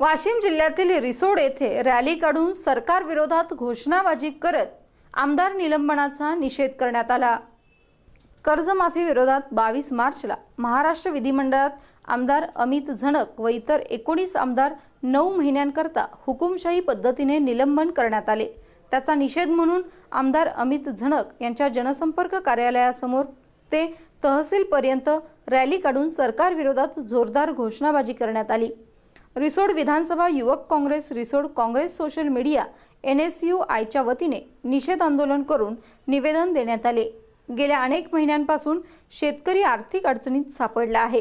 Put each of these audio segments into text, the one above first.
वाशिम जिल्ह्यातील रिसोड येथे रॅली काढून सरकार विरोधात घोषणाबाजी करत आमदार निलंबनाचा निषेध करण्यात आला. कर्जमाफी विरोधात बावीस मार्चला महाराष्ट्र विधिमंडळात आमदार अमित झणक व इतर एकोणीस आमदार नऊ महिन्यांकरता हुकुमशाही पद्धतीने निलंबन करण्यात आले. त्याचा निषेध म्हणून आमदार अमित झणक यांच्या जनसंपर्क कार्यालयासमोर ते तहसीलपर्यंत रॅली काढून सरकारविरोधात जोरदार घोषणाबाजी करण्यात आली. रिसोड विधानसभा युवक Congress Risod Congress social media N S U आयच्या वतीने निषेध आंदोलन करून निवेदन देण्यात आले. गेल्या अनेक महिन्यांपासून शेतकरी आर्थिक अडचणीत सापडला आहे.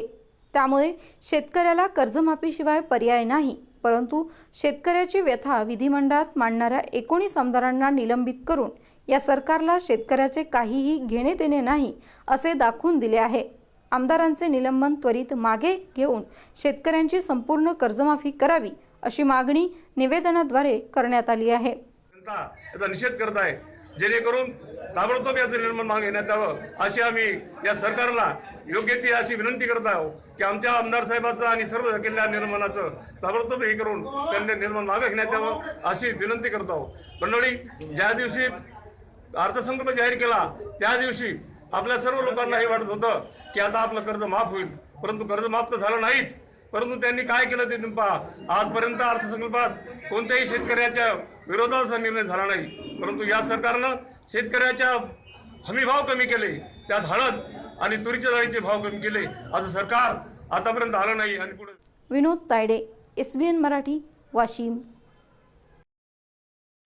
त्यामुळे शेतकऱ्याला कर्जमाफीशिवाय पर्याय नाही परंतु शेतकऱ्याची व्यथा विधिमंडळात मांडणाऱ्या एकोणीस आमदारांना निलंबित करून या सरकारला शेतकऱ्याचे काहीही घेणे देणे नाही असे दाखवून दिले आहे. आमदारांचे निलंबन त्वरित मागे घेऊन शेतकऱ्यांची संपूर्ण कर्जमाफी करावी अशी मागणी निवेदनाद्वारे करण्यात आली आहे. याचा निषेध करत आहे. जेणेकरून ताबडतोब याचं निर्माण मागे घेण्यात यावं अशी आम्ही या सरकारला योग्य ती अशी विनंती करत आहोत की आमच्या आमदार साहेबाचं आणि सर्व केलेल्या निर्माणाचं ताबडतोब हे करून त्यांनी निर्माण मागे घेण्यात यावं अशी विनंती करत आहोत. मंडळी ज्या दिवशी अर्थसंकल्प जाहीर केला त्या दिवशी आपल्या सर्व लोकांना हे वाटत होतं की आता आपलं कर्ज माफ होईल. परंतु कर्ज माफ तर झालं नाहीच. परंतु त्यांनी काय केलं ते पहा. आजपर्यंत अर्थसंकल्पात कोणत्याही शेतकऱ्याच्या विरोधाचा निर्णय झाला नाही. परंतु या सरकारनं शेतकऱ्याच्या हमीभाव कमी केले त्यात हळद आणि तुरीच्या डाळीचे भाव कमी केले. असं सरकार आतापर्यंत आलं नाही आणि पुढे Vinod Tayade S B N Marathi Washim.